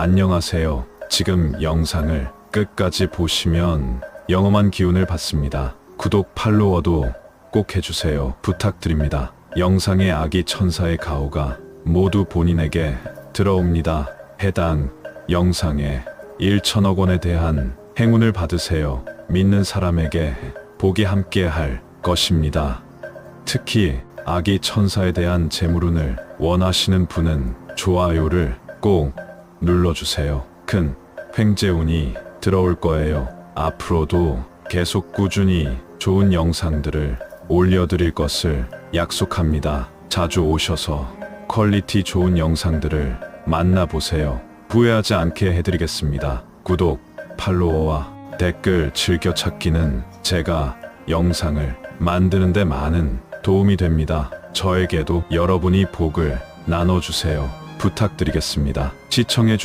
안녕하세요. 지금 영상을 끝까지 보시면 영험한 기운을 받습니다. 구독, 팔로워도 꼭 해주세요. 부탁드립니다. 영상의 아기 천사의 가오가 모두 본인에게 들어옵니다. 해당 영상에 1천억 원에 대한 행운을 받으세요. 믿는 사람에게 복이 함께 할 것입니다. 특히 아기 천사에 대한 재물운을 원하시는 분은 좋아요를 꼭 눌러주세요. 큰 횡재운이 들어올 거예요. 앞으로도 계속 꾸준히 좋은 영상들을 올려드릴 것을 약속합니다. 자주 오셔서 퀄리티 좋은 영상들을 만나보세요. 후회하지 않게 해드리겠습니다. 구독, 팔로워와 댓글 즐겨찾기는 제가 영상을 만드는데 많은 도움이 됩니다. 저에게도 여러분이 복을 나눠주세요. 부탁드리겠습니다. 시청해 주셔서